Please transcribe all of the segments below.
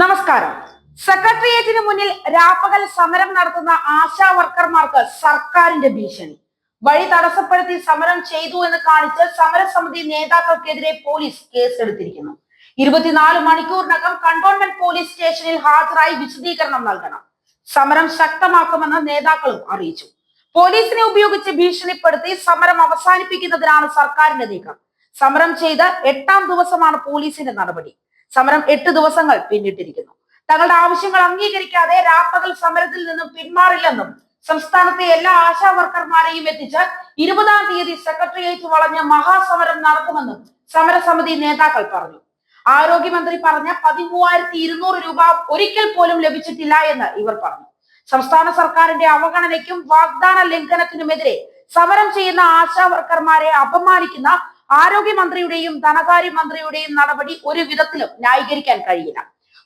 നമസ്കാരം. സെക്രട്ടേറിയറ്റിന് മുന്നിൽ രാപ്പകൽ സമരം നടത്തുന്ന ആശാ വർക്കർമാർക്ക് സർക്കാരിന്റെ ഭീഷണി. വഴി തടസ്സപ്പെടുത്തി സമരം ചെയ്തു എന്ന് കാണിച്ച് സമരസമിതി നേതാക്കൾക്കെതിരെ പോലീസ് കേസെടുത്തിരിക്കുന്നു. ഇരുപത്തിനാല് മണിക്കൂറിനകം കണ്ടോൺമെന്റ് പോലീസ് സ്റ്റേഷനിൽ ഹാജരായി വിശദീകരണം നൽകണം. സമരം ശക്തമാക്കുമെന്ന് നേതാക്കളും അറിയിച്ചു. പോലീസിനെ ഉപയോഗിച്ച് ഭീഷണിപ്പെടുത്തി സമരം അവസാനിപ്പിക്കുന്നതിനാണ് സർക്കാരിന്റെ നീക്കം. സമരം ചെയ്ത് എട്ടാം ദിവസമാണ് പോലീസിന്റെ നടപടി. സമരം എട്ട് ദിവസങ്ങൾ പിന്നിട്ടിരിക്കുന്നു. തങ്ങളുടെ ആവശ്യങ്ങൾ അംഗീകരിക്കാതെ രാപ്പകൽ സമരത്തിൽ നിന്നും പിന്മാറില്ലെന്നും സംസ്ഥാനത്തെ എല്ലാ ആശാ വർക്കർമാരെയും എത്തിച്ച് ഇരുപതാം തീയതി സെക്രട്ടേറിയറ്റ് വളഞ്ഞ മഹാസമരം നടത്തുമെന്നും സമരസമിതി നേതാക്കൾ പറഞ്ഞു. ആരോഗ്യമന്ത്രി പറഞ്ഞ പതിമൂവായിരത്തി ഇരുന്നൂറ് രൂപ ഒരിക്കൽ പോലും ലഭിച്ചിട്ടില്ല എന്ന് ഇവർ പറഞ്ഞു. സംസ്ഥാന സർക്കാരിന്റെ അവഗണനയ്ക്കും വാഗ്ദാന ലംഘനത്തിനുമെതിരെ സമരം ചെയ്യുന്ന ആശാ വർക്കർമാരെ അപമാനിക്കുന്ന ആരോഗ്യമന്ത്രിയുടെയും ധനകാര്യമന്ത്രിയുടെയും നടപടി ഒരു വിധത്തിലും ന്യായീകരിക്കാൻ കഴിയില്ല.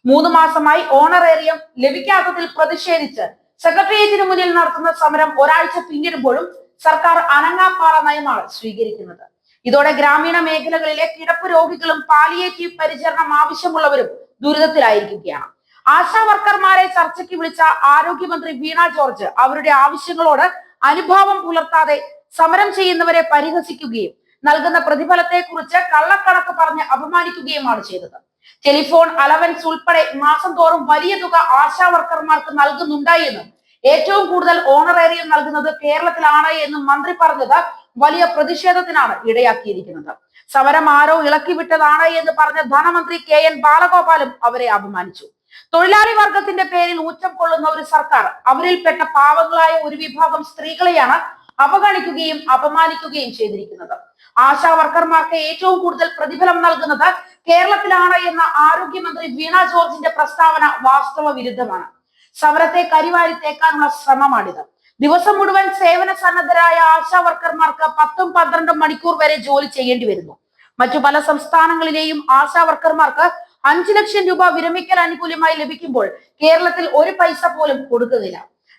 മൂന്ന് മാസമായി ഓണറേറിയം ലഭിക്കാത്തതിൽ പ്രതിഷേധിച്ച് സെക്രട്ടേറിയറ്റിന് മുന്നിൽ നടത്തുന്ന സമരം ഒരാഴ്ച പിന്നിടുമ്പോഴും സർക്കാർ അനങ്ങാപ്പാറ നയമാണ് സ്വീകരിക്കുന്നത്. ഇതോടെ ഗ്രാമീണ മേഖലകളിലെ കിടപ്പ് രോഗികളും പാലിയേറ്റീവ് പരിചരണം ആവശ്യമുള്ളവരും ദുരിതത്തിലായിരിക്കുകയാണ്. ആശാ വർക്കർമാരെ ചർച്ചയ്ക്ക് വിളിച്ച ആരോഗ്യമന്ത്രി വീണ ജോർജ് അവരുടെ ആവശ്യങ്ങളോട് അനുഭാവം പുലർത്താതെ സമരം ചെയ്യുന്നവരെ പരിഹസിക്കുകയും നൽകുന്ന പ്രതിഫലത്തെ കുറിച്ച് കള്ളക്കണക്ക് പറഞ്ഞ് അപമാനിക്കുകയുമാണ് ചെയ്തത്. ടെലിഫോൺ അലവൻസ് ഉൾപ്പെടെ മാസം തോറും വലിയ തുക ആശാ വർക്കർമാർക്ക് നൽകുന്നുണ്ടായി എന്നും ഏറ്റവും കൂടുതൽ ഓണറേറിയം നൽകുന്നത് കേരളത്തിലാണ് എന്നും മന്ത്രി പറഞ്ഞത് വലിയ പ്രതിഷേധത്തിനാണ് ഇടയാക്കിയിരിക്കുന്നത്. സമരം ആരോ ഇളക്കിവിട്ടതാണ് എന്ന് പറഞ്ഞ ധനമന്ത്രി കെ എൻ ബാലഗോപാലും അവരെ അപമാനിച്ചു. തൊഴിലാളി വർഗത്തിന്റെ പേരിൽ ഊറ്റം കൊള്ളുന്ന ഒരു സർക്കാർ അവരിൽപ്പെട്ട പാവങ്ങളായ ഒരു വിഭാഗം സ്ത്രീകളെയാണ് അവഗണിക്കുകയും അപമാനിക്കുകയും ചെയ്തിരിക്കുന്നത്. ആശാ വർക്കർമാർക്ക് ഏറ്റവും കൂടുതൽ പ്രതിഫലം നൽകുന്നത് കേരളത്തിലാണ് എന്ന ആരോഗ്യമന്ത്രി വീണ ജോർജിന്റെ പ്രസ്താവന വാസ്തവ വിരുദ്ധമാണ്. സമരത്തെ കരിവാരി തേക്കാനുള്ള ശ്രമമാണിത്. ദിവസം മുഴുവൻ സേവന സന്നദ്ധരായ ആശാ വർക്കർമാർക്ക് പത്തും പന്ത്രണ്ടും മണിക്കൂർ വരെ ജോലി ചെയ്യേണ്ടി വരുന്നു. മറ്റു പല സംസ്ഥാനങ്ങളിലെയും ആശാ വർക്കർമാർക്ക് അഞ്ചു ലക്ഷം രൂപ വിരമിക്കൽ ആനുകൂല്യമായി ലഭിക്കുമ്പോൾ കേരളത്തിൽ ഒരു പൈസ പോലും കൊടുക്കുന്നില്ല.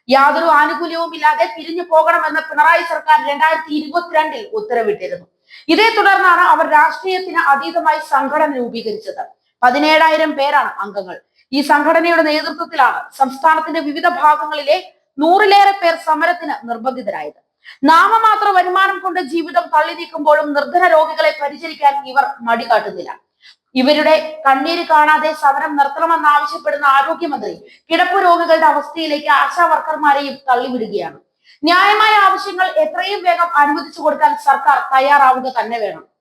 യാതൊരു ആനുകൂല്യവും ഇല്ലാതെ പിരിഞ്ഞു പോകണമെന്ന് പിണറായി സർക്കാർ രണ്ടായിരത്തി ഇരുപത്തിരണ്ടിൽ ഉത്തരവിട്ടിരുന്നു. ഇതേ തുടർന്നാണ് അവർ രാഷ്ട്രീയത്തിന് അതീതമായി സംഘടന രൂപീകരിച്ചത്. പതിനേഴായിരം പേരാണ് അംഗങ്ങൾ. ഈ സംഘടനയുടെ നേതൃത്വത്തിലാണ് സംസ്ഥാനത്തിന്റെ വിവിധ ഭാഗങ്ങളിലെ നൂറിലേറെ പേർ സമരത്തിന് നിർബന്ധിതരായത്. നാമമാത്ര വരുമാനം കൊണ്ട് ജീവിതം തള്ളി നീക്കുമ്പോഴും നിർധന രോഗികളെ പരിചരിക്കാൻ ഇവർ മടി കാട്ടുന്നില്ല ഇവരുടെ കണ്ണീര് കാണാതെ സമരം നിർത്തണമെന്ന് ആവശ്യപ്പെടുന്ന ആരോഗ്യമന്ത്രി കിടപ്പ് രോഗികളുടെ അവസ്ഥയിലേക്ക് ആശാ വർക്കർമാരെയും തള്ളിവിടുകയാണ്. ന്യായമായ ആവശ്യങ്ങൾ എത്രയും വേഗം അനുവദിച്ചു കൊടുക്കാൻ സർക്കാർ തയ്യാറാവുക തന്നെ വേണം.